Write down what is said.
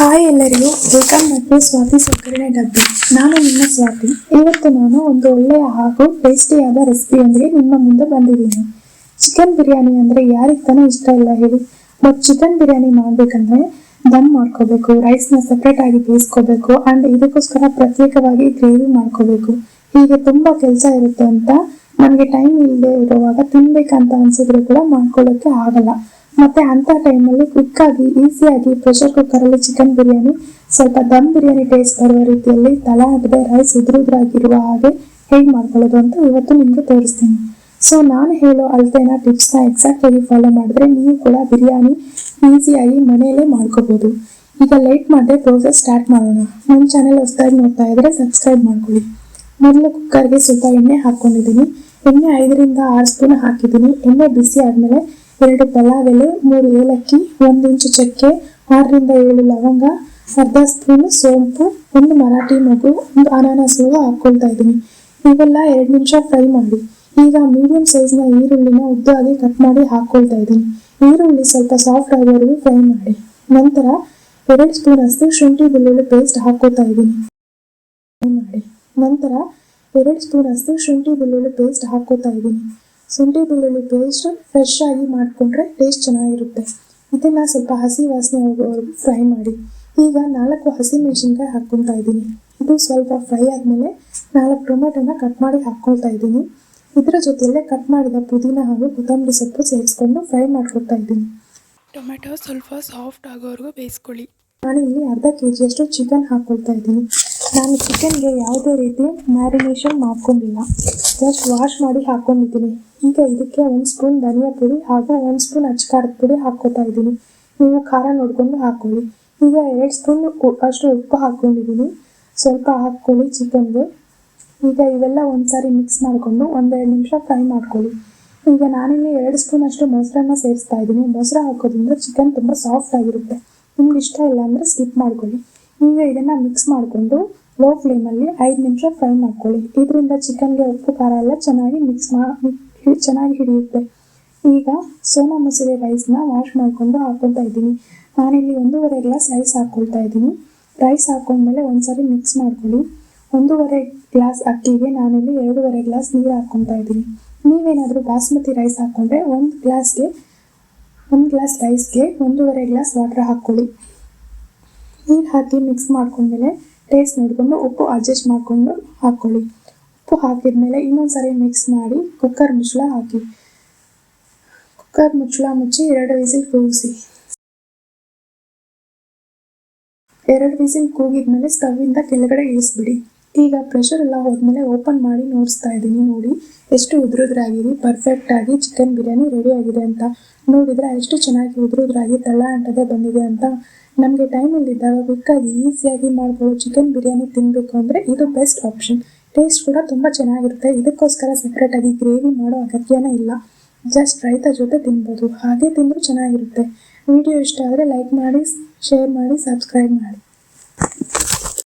Hi ಎಲ್ಲರಿಗೂ. Welcome ಮತ್ತು ಸ್ವಾತಿ ಸಕ್ಕರೆ ಡಬ್ಬಿ. ನಾನು ನಿಮ್ಮ ಸ್ವಾತಿ. ಇವತ್ತು ನಾನು ಒಂದು ಒಳ್ಳೆಯ ಹಾಗೂ ಟೇಸ್ಟಿಯಾದ ರೆಸಿಪಿಯೊಂದಿಗೆ ನಿಮ್ಮ ಮುಂದೆ ಬಂದಿದ್ದೀನಿ. ಚಿಕನ್ ಬಿರಿಯಾನಿ ಅಂದರೆ ಯಾರಿಗೆ ಇಷ್ಟ ಇಲ್ಲ ಹೇಳಿ. ಬಟ್ ಚಿಕನ್ ಬಿರಿಯಾನಿ ಮಾಡಬೇಕಂದ್ರೆ ದಮ್ ಮಾಡ್ಕೋಬೇಕು ರೈಸ್ನ ಸಪ್ರೇಟಾಗಿ ಬೇಯಿಸ್ಕೋಬೇಕು ಆ್ಯಂಡ್ ಇದಕ್ಕೋಸ್ಕರ ಪ್ರತ್ಯೇಕವಾಗಿ ಗ್ರೇವಿ ಮಾಡ್ಕೋಬೇಕು. ಹೀಗೆ ತುಂಬ ಕೆಲಸ ಇರುತ್ತೆ ಅಂತ ನನಗೆ ಟೈಮ್ ಇಲ್ಲದೆ ಇರುವಾಗ ತಿನ್ಬೇಕಂತ ಅನ್ಸಿದ್ರು ಕೂಡ ಮಾಡ್ಕೊಳ್ಳೋಕ್ಕೆ ಆಗಲ್ಲ. ಮತ್ತೆ ಅಂತ ಟೈಮಲ್ಲಿ ಕ್ವಿಕ್ ಆಗಿ ಈಸಿಯಾಗಿ ಪ್ರೆಷರ್ ಕುಕ್ಕರ್ ಅಲ್ಲಿ ಚಿಕನ್ ಬಿರಿಯಾನಿ, ಸ್ವಲ್ಪ ದಮ್ ಬಿರಿಯಾನಿ ಟೇಸ್ಟ್ ಬರುವ ರೀತಿಯಲ್ಲಿ ತಳ ಹಾಕದೆ ರೈಸ್ ಉದುರುದ್ರಾಗಿರುವ ಹಾಗೆ ಹೇಗೆ ಮಾಡ್ಕೊಳ್ಳೋದು ಅಂತ ಇವತ್ತು ನಿಮ್ಗೆ ತೋರಿಸ್ತೀನಿ. ಸೊ ನಾನು ಹೇಳೋ ಅಳತೆನ ಟಿಪ್ಸ್ನ ಎಕ್ಸಾಕ್ಟ್ ಆಗಿ ಫಾಲೋ ಮಾಡಿದ್ರೆ ನೀವು ಕೂಡ ಬಿರಿಯಾನಿ ಈಸಿಯಾಗಿ ಮನೆಯಲ್ಲೇ ಮಾಡ್ಕೋಬಹುದು ಈಗ ಲೈಟ್ ಮಾಡದೆ ಪ್ರೋಸೆಸ್ ಸ್ಟಾರ್ಟ್ ಮಾಡೋಣ. ನನ್ನ ಚಾನೆಲ್ ಹೊಸದಾಗಿ ನೋಡ್ತಾ ಇದ್ರೆ ಸಬ್ಸ್ಕ್ರೈಬ್ ಮಾಡ್ಕೊಳ್ಳಿ. ಮೊದಲು ಕುಕ್ಕರ್ಗೆ ಸ್ವಲ್ಪ ಎಣ್ಣೆ ಹಾಕೊಂಡಿದ್ದೀನಿ ಎಣ್ಣೆ ಐದರಿಂದ ಆರು ಸ್ಪೂನ್ ಹಾಕಿದ್ದೀನಿ. ಎಣ್ಣೆ ಬಿಸಿ ಆದಮೇಲೆ ಎರಡು ಪಲಾವ್ ಎಲೆ ಮೂರು ಏಲಕ್ಕಿ, ಒಂದು ಇಂಚು ಚಕ್ಕೆ, ಆರರಿಂದ ಏಳು ಲವಂಗ, ಅರ್ಧ ಸ್ಪೂನ್ ಸೋಂಪು, ಒಂದು ಮರಾಠಿ ಮಗು, ಒಂದು ಅನಾನಸ್ ಹೂವು ಹಾಕ್ಕೊಳ್ತಾ ಇದ್ದೀನಿ. ಇವೆಲ್ಲ ಎರಡು ನಿಮಿಷ ಫ್ರೈ ಮಾಡಿ, ಈಗ ಮೀಡಿಯಂ ಸೈಜ್ನ ಈರುಳ್ಳಿನ ಉದ್ದಾಗಿ ಕಟ್ ಮಾಡಿ ಹಾಕ್ಕೊಳ್ತಾ ಇದ್ದೀನಿ. ಈರುಳ್ಳಿ ಸ್ವಲ್ಪ ಸಾಫ್ಟ್ ಆಗೋವರೆಗೂ ಫ್ರೈ ಮಾಡಿ, ನಂತರ ಎರಡು ಸ್ಪೂನ್ ಅಷ್ಟು ಶುಂಠಿ ಬೆಳ್ಳುಳ್ಳಿ ಪೇಸ್ಟ್ ಹಾಕ್ಕೊಳ್ತಾ ಇದ್ದೀನಿ. ಫ್ರೈ ಮಾಡಿ, ನಂತರ ಎರಡು ಸ್ಪೂನ್ ಅಷ್ಟು ಶುಂಠಿ ಬೆಳ್ಳುಳ್ಳಿ ಪೇಸ್ಟ್ ಹಾಕ್ಕೋತಾ ಇದ್ದೀನಿ. ಶುಂಠಿ ಬೆಳ್ಳುಳ್ಳಿ ಪೇಸ್ಟ್ ಫ್ರೆಶ್ ಆಗಿ ಮಾಡಿಕೊಂಡ್ರೆ ಟೇಸ್ಟ್ ಚೆನ್ನಾಗಿರುತ್ತೆ. ಇದನ್ನ ಸ್ವಲ್ಪ ಹಸಿ ವಾಸನೆ ಹೋಗೋವರೆಗೂ ಫ್ರೈ ಮಾಡಿ. ಈಗ ನಾಲ್ಕು ಹಸಿ ಮೆಣಸಿನ್ಕಾಯಿ ಹಾಕ್ಕೊತಾ ಇದ್ದೀನಿ. ಇದು ಸ್ವಲ್ಪ ಫ್ರೈ ಆದಮೇಲೆ ನಾಲ್ಕು ಟೊಮೆಟೊನ ಕಟ್ ಮಾಡಿ ಹಾಕ್ಕೊಳ್ತಾ ಇದ್ದೀನಿ. ಇದರ ಜೊತೆಯಲ್ಲೇ ಕಟ್ ಮಾಡಿದ ಪುದೀನ ಹಾಗೂ ಕೊತ್ತಂಬರಿ ಸೊಪ್ಪು ಸೇರಿಸ್ಕೊಂಡು ಫ್ರೈ ಮಾಡ್ಕೊಳ್ತಾ ಇದ್ದೀನಿ. ಟೊಮೆಟೊ ಸ್ವಲ್ಪ ಸಾಫ್ಟ್ ಆಗೋವರೆಗೂ ಬೇಯಿಸ್ಕೊಳ್ಳಿ. ನಾನಿಲ್ಲಿ ಅರ್ಧ ಕೆ ಜಿಯಷ್ಟು ಚಿಕನ್ ಹಾಕ್ಕೊಳ್ತಾ ಇದ್ದೀನಿ. ನಾನು ಚಿಕನ್ಗೆ ಯಾವುದೇ ರೀತಿ ಮ್ಯಾರಿನೇಷನ್ ಮಾಡ್ಕೊಂಡಿಲ್ಲ. ಜಸ್ಟ್ ವಾಶ್ ಮಾಡಿ ಹಾಕ್ಕೊಂಡಿದ್ದೀನಿ ಈಗ ಇದಕ್ಕೆ ಒಂದು ಸ್ಪೂನ್ ಧನಿಯಾ ಪುಡಿ ಹಾಗೂ ಒಂದು ಸ್ಪೂನ್ ಅಚ್ಚಕಾರದ ಪುಡಿ ಹಾಕ್ಕೋತಾ ಇದ್ದೀನಿ. ನೀವು ಖಾರ ನೋಡಿಕೊಂಡು ಹಾಕ್ಕೊಳ್ಳಿ ಈಗ ಎರಡು ಸ್ಪೂನ್ ಅಷ್ಟು ಉಪ್ಪು ಹಾಕ್ಕೊಂಡಿದ್ದೀನಿ ಸ್ವಲ್ಪ ಹಾಕ್ಕೊಳ್ಳಿ ಚಿಕನ್ಗೆ ಈಗ ಇವೆಲ್ಲ ಒಂದ್ಸಾರಿ ಮಿಕ್ಸ್ ಮಾಡಿಕೊಂಡು ಒಂದೆರಡು ನಿಮಿಷ ಫ್ರೈ ಮಾಡ್ಕೊಳ್ಳಿ. ಈಗ ನಾನಿಲ್ಲಿ ಎರಡು ಸ್ಪೂನ್ ಅಷ್ಟು ಮೊಸರನ್ನ ಸೇರಿಸ್ತಾ ಇದ್ದೀನಿ. ಮೊಸರು ಹಾಕೋದ್ರಿಂದ ಚಿಕನ್ ತುಂಬ ಸಾಫ್ಟ್ ಆಗಿರುತ್ತೆ. ನಿಮ್ಗೆ ಇಷ್ಟ ಇಲ್ಲ ಅಂದರೆ ಸ್ಕಿಪ್ ಮಾಡ್ಕೊಳ್ಳಿ. ಈಗ ಇದನ್ನು ಮಿಕ್ಸ್ ಮಾಡಿಕೊಂಡು ಲೋ ಫ್ಲೇಮಲ್ಲಿ ಐದು ನಿಮಿಷ ಫ್ರೈ ಮಾಡ್ಕೊಳ್ಳಿ. ಇದರಿಂದ ಚಿಕನ್ಗೆ ಉಪ್ಪು, ಖಾರ ಎಲ್ಲ ಚೆನ್ನಾಗಿ ಮಿಕ್ಸ್ ಮಾಡಿ ಚೆನ್ನಾಗಿ ಹಿಡಿಯುತ್ತೆ. ಈಗ ಸೋನಾ ಮಸೂರಿ ರೈಸ್ನ ವಾಶ್ ಮಾಡಿಕೊಂಡು ಹಾಕ್ಕೊಳ್ತಾ ಇದ್ದೀನಿ. ನಾನಿಲ್ಲಿ ಒಂದೂವರೆ ಗ್ಲಾಸ್ ರೈಸ್ ಹಾಕ್ಕೊಳ್ತಾ ಇದ್ದೀನಿ. ರೈಸ್ ಹಾಕೊಂಡ್ಮೇಲೆ ಒಂದ್ಸರಿ ಮಿಕ್ಸ್ ಮಾಡ್ಕೊಳ್ಳಿ. ಒಂದೂವರೆ ಗ್ಲಾಸ್ ಅಕ್ಕಿಗೆ ನಾನಿಲ್ಲಿ ಎರಡೂವರೆ ಗ್ಲಾಸ್ ನೀರು ಹಾಕ್ಕೊತಾ ಇದ್ದೀನಿ. ನೀವೇನಾದರೂ ಬಾಸ್ಮತಿ ರೈಸ್ ಹಾಕ್ಕೊಂಡ್ರೆ ಒಂದು ಗ್ಲಾಸ್ಗೆ ಒಂದು ಗ್ಲಾಸ್ ರೈಸ್ಗೆ ಒಂದೂವರೆ ಗ್ಲಾಸ್ ವಾಟರ್ ಹಾಕ್ಕೊಳ್ಳಿ. ನೀರು ಹಾಕಿ ಮಿಕ್ಸ್ ಮಾಡ್ಕೊಂಡ್ಮೇಲೆ ಟೇಸ್ಟ್ ನೋಡಿಕೊಂಡು ಉಪ್ಪು ಅಡ್ಜಸ್ಟ್ ಮಾಡಿಕೊಂಡು ಹಾಕ್ಕೊಳ್ಳಿ ಉಪ್ಪು ಹಾಕಿದ್ಮೇಲೆ ಇನ್ನೊಂದು ಸರಿ ಮಿಕ್ಸ್ ಮಾಡಿ ಕುಕ್ಕರ್ ಮುಚ್ಚಳ ಹಾಕಿ. ಕುಕ್ಕರ್ ಮುಚ್ಚಳ ಮುಚ್ಚಿ ಎರಡು ವಿಸಿಲ್ ಕೂಗಿಸಿ. ಎರಡು ವಿಸಿಲ್ ಕೂಗಿದ್ಮೇಲೆ ಸ್ಟವ್ವಿಂದ ಕೆಳಗಡೆ ಇಳಿಸ್ಬಿಡಿ. ಈಗ ಪ್ರೆಷರ್ ಎಲ್ಲ ಹೋದ್ಮೇಲೆ ಓಪನ್ ಮಾಡಿ ನೋಡಿಸ್ತಾ ಇದ್ದೀನಿ ನೋಡಿ. ಎಷ್ಟು ಉದುರುದ್ರಾಗಿದೆ ಪರ್ಫೆಕ್ಟ್ ಆಗಿ ಚಿಕನ್ ಬಿರಿಯಾನಿ ರೆಡಿ ಆಗಿದೆ ಅಂತ. ನೋಡಿದ್ರೆ ಎಷ್ಟು ಚೆನ್ನಾಗಿ ಉದುರುದ್ರಾಗಿ ತಳ್ಳ ಅಂಟದೇ ಬಂದಿದೆ ಅಂತ ನಮಗೆ ಟೈಮ್ ಇಲ್ಲಿದ್ದಾಗ ಕ್ವಿಕ್ಕಾಗಿ ಈಸಿಯಾಗಿ ಮಾಡ್ಬೋದು. ಚಿಕನ್ ಬಿರಿಯಾನಿ ತಿನ್ನಬೇಕು ಅಂದರೆ ಇದು ಬೆಸ್ಟ್ ಆಪ್ಷನ್ ಟೇಸ್ಟ್ ಕೂಡ ತುಂಬ ಚೆನ್ನಾಗಿರುತ್ತೆ. ಇದಕ್ಕೋಸ್ಕರ ಸಪ್ರೇಟಾಗಿ ಗ್ರೇವಿ ಮಾಡೋ ಅಗತ್ಯನೇ ಇಲ್ಲ. ಜಸ್ಟ್ ರೈತ ಜೊತೆ ತಿನ್ಬೋದು. ಹಾಗೆ ತಿಂದರೂ ಚೆನ್ನಾಗಿರುತ್ತೆ. ವಿಡಿಯೋ ಇಷ್ಟ ಆದರೆ ಲೈಕ್ ಮಾಡಿ ಶೇರ್ ಮಾಡಿ ಸಬ್ಸ್ಕ್ರೈಬ್ ಮಾಡಿ.